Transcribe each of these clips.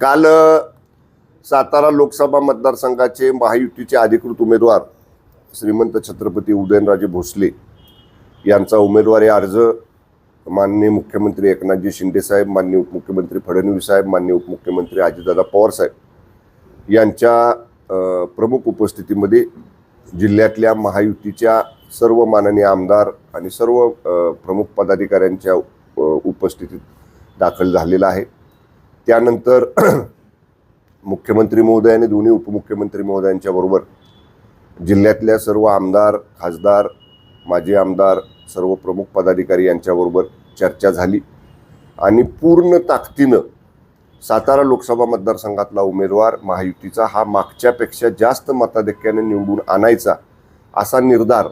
काल सातारा लोकसभा मतदारसंघाचे महायुतीचे अधिकृत उमेदवार श्रीमंत छत्रपती उदयनराजे भोसले यांचा उमेदवारी अर्ज माननीय मुख्यमंत्री एकनाथजी शिंदेसाहेब माननीय उपमुख्यमंत्री फडणवीस साहेब माननीय उपमुख्यमंत्री अजितदादा पवार साहेब यांच्या प्रमुख उपस्थितीमध्ये जिल्ह्यातल्या महायुतीच्या सर्व माननीय आमदार आणि सर्व प्रमुख पदाधिकाऱ्यांच्या उपस्थितीत दाखल झालेला आहे. त्यानंतर मुख्यमंत्री महोदय आणि दोन्ही उपमुख्यमंत्री महोदयांच्या बरोबर जिल्ह्यातल्या सर्व आमदार खासदार माजी आमदार सर्व प्रमुख पदाधिकारी यांच्याबरोबर चर्चा झाली. आणि पूर्ण ताकदीनं सातारा लोकसभा मतदारसंघातला उमेदवार महायुतीचा हा मागच्यापेक्षा जास्त मताधिक्याने निवडून आणायचा असा निर्धार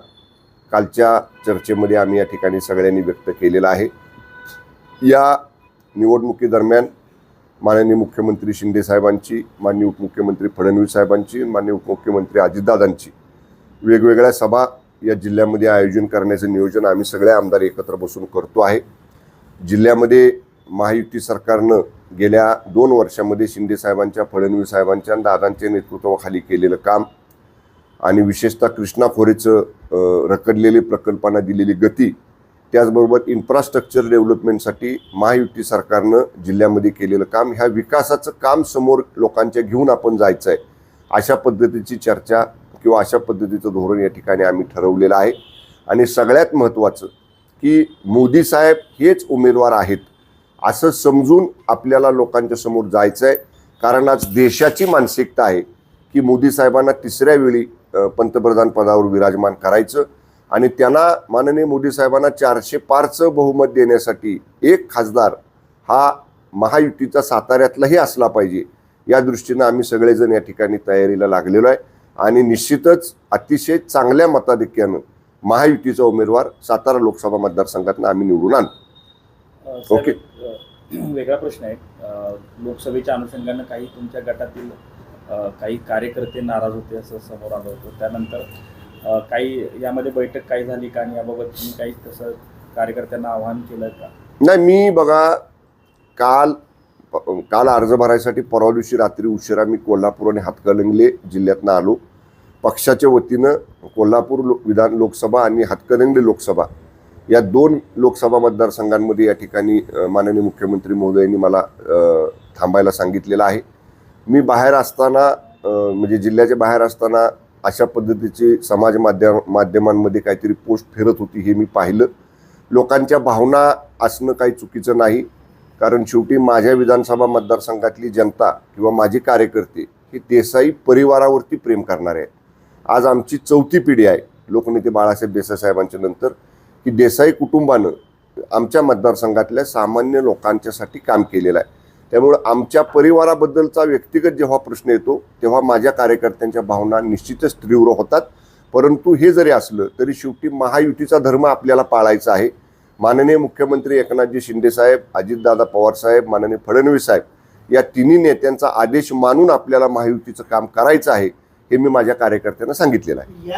कालच्या चर्चेमध्ये आम्ही या ठिकाणी सगळ्यांनी व्यक्त केलेला आहे. या निवडणुकीदरम्यान माननीय मुख्यमंत्री शिंदे साहेबांची माननीय उपमुख्यमंत्री फडणवीस साहेबांची माननीय उपमुख्यमंत्री अजितदादांची. वेगवेगळ्या सभा या जिल्ह्यामध्ये आयोजन करण्याचं नियोजन आम्ही सगळे आमदार एकत्र बसून करतो आहे. जिल्ह्यामध्ये महायुती सरकारनं गेल्या दोन वर्षामध्ये शिंदे साहेबांच्या फडणवीस साहेबांच्या आणि दादांच्या नेतृत्वाखाली केलेलं काम आणि विशेषतः कृष्णा खोरेचं रखडलेले प्रकल्पांना दिलेली गती त्याचबरोबर इन्फ्रास्ट्रक्चर डेव्हलपमेंटसाठी महायुती सरकारनं जिल्ह्यामध्ये केलेलं काम ह्या विकासाचं काम समोर लोकांच्या घेऊन आपण जायचं आहे अशा पद्धतीची चर्चा किंवा अशा पद्धतीचं धोरण या ठिकाणी आम्ही ठरवलेलं आहे. आणि सगळ्यात महत्त्वाचं की मोदी साहेब हेच उमेदवार आहेत असं समजून आपल्याला लोकांच्या समोर जायचं आहे कारण आज देशाची मानसिकता आहे की मोदी साहेबांना तिसऱ्या वेळी पंतप्रधान पदावर विराजमान करायचं. आणि त्यांना माननीय मोदी साहेबांना चारशे पारचं बहुमत देण्यासाठी एक खासदार हा महायुतीचा साताऱ्यातलाही असला पाहिजे. या दृष्टीनं आम्ही सगळेजण या ठिकाणी तयारीला लागलेलो आहे. आणि निश्चितच अतिशय चांगल्या मताधिक्यानं महायुतीचा उमेदवार सातारा लोकसभा मतदारसंघातनं आम्ही निवडून आणू. ओके. वेगळा प्रश्न आहे. लोकसभेच्या अनुषंगाने काही तुमच्या गटातील काही कार्यकर्ते नाराज होते असं समोर आलं होतं. त्यानंतर काही यामध्ये बैठक काही झाली का? आणि याबाबत तुम्ही काही तसं कार्यकर्त्यांना आवाहन केलं का? नाही मी बघा काल काल अर्ज भरायसाठी परवा दिवशी रात्री उशिरा मी कोल्हापूर आणि हातकणंगले जिल्ह्यातनं आलो. पक्षाच्या वतीनं कोल्हापूर लो विधान लोकसभा आणि हातकणंगले लोकसभा या दोन लोकसभा मतदारसंघांमध्ये या ठिकाणी माननीय मुख्यमंत्री महोदयांनी मला थांबायला सांगितलेलं आहे. मी बाहेर असताना म्हणजे जिल्ह्याच्या बाहेर असताना अशा पद्धतीची समाज माध्यम माध्यमांमध्ये काहीतरी पोस्ट फिरत होती हे मी पाहिलं. लोकांच्या भावना असणं काही चुकीचं नाही. कारण शेवटी माझ्या विधानसभा मतदारसंघातली जनता किंवा माझे कार्यकर्ते हे देसाई परिवारावरती प्रेम करणारे आहेत. आज आमची चौथी पिढी आहे लोकनेते बाळासाहेब देसाई साहेबांच्या नंतर की देसाई कुटुंबानं आमच्या मतदारसंघातल्या सामान्य लोकांच्यासाठी काम केलेलं आहे. त्यामुळं आमच्या परिवाराबद्दलचा व्यक्तिगत जेव्हा प्रश्न येतो तेव्हा माझ्या कार्यकर्त्यांच्या भावना निश्चितच तीव्र होतात. परंतु हे जरी असलं तरी शेवटी महायुतीचा धर्म आपल्याला पाळायचा आहे. माननीय मुख्यमंत्री एकनाथजी शिंदेसाहेब अजितदादा पवार साहेब माननीय फडणवीस साहेब या तिन्ही नेत्यांचा आदेश मानून आपल्याला महायुतीचं काम करायचं आहे हे मी माझ्या कार्यकर्त्यांना सांगितलेलं आहे.